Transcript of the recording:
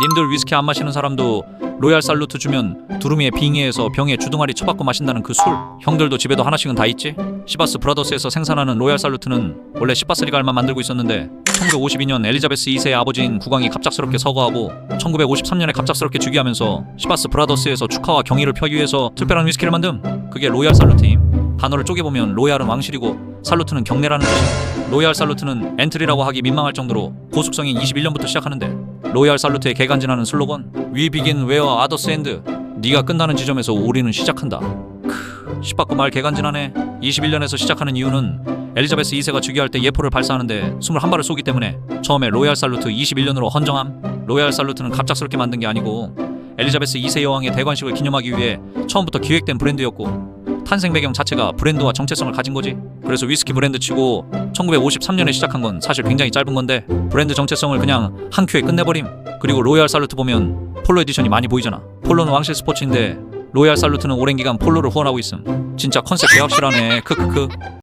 님들 위스키 안 마시는 사람도 로얄 살루트 주면 두루미에 빙의해서 병에 주둥아리 쳐박고 마신다는 그 술. 형들도 집에도 하나씩은 다 있지? 시바스 브라더스에서 생산하는 로얄 살루트는 원래 시바스 리갈만 만들고 있었는데 1952년 엘리자베스 2세의 아버지인 국왕이 갑작스럽게 서거하고 1953년에 갑작스럽게 즉위하면서 시바스 브라더스에서 축하와 경의를 펴기 위해서 특별한 위스키를 만듦. 그게 로얄 살루트임. 단어를 쪼개보면 로얄은 왕실이고 살루트는 경례라는 뜻임 로얄 살루트는 엔트리라고 하기 민망할 정도로 고숙성이 21년부터 시작하는데 로얄 살루트의 개간지나는 슬로건 We begin where others end 네가 끝나는 지점에서 우리는 시작한다. 크 시바꾸 말 개간지나네. 21년에서 시작하는 이유는 엘리자베스 2세가 즉위할 때 예포를 발사하는데 21발을 쏘기 때문에 처음에 로얄 살루트 21년으로 헌정함. 로얄 살루트는 갑작스럽게 만든 게 아니고 엘리자베스 2세 여왕의 대관식을 기념하기 위해 처음부터 기획된 브랜드였고 탄생 배경 자체가 브랜드와 정체성을 가진 거지. 그래서 위스키 브랜드 치고 1953년에 시작한 건 사실 굉장히 짧은 건데 브랜드 정체성을 그냥 한 큐에 끝내버림. 그리고 로얄 살루트 보면 폴로 에디션이 많이 보이잖아. 폴로는 왕실 스포츠인데 로얄 살루트는 오랜 기간 폴로를 후원하고 있음. 진짜 컨셉 개확실하네. 크크크.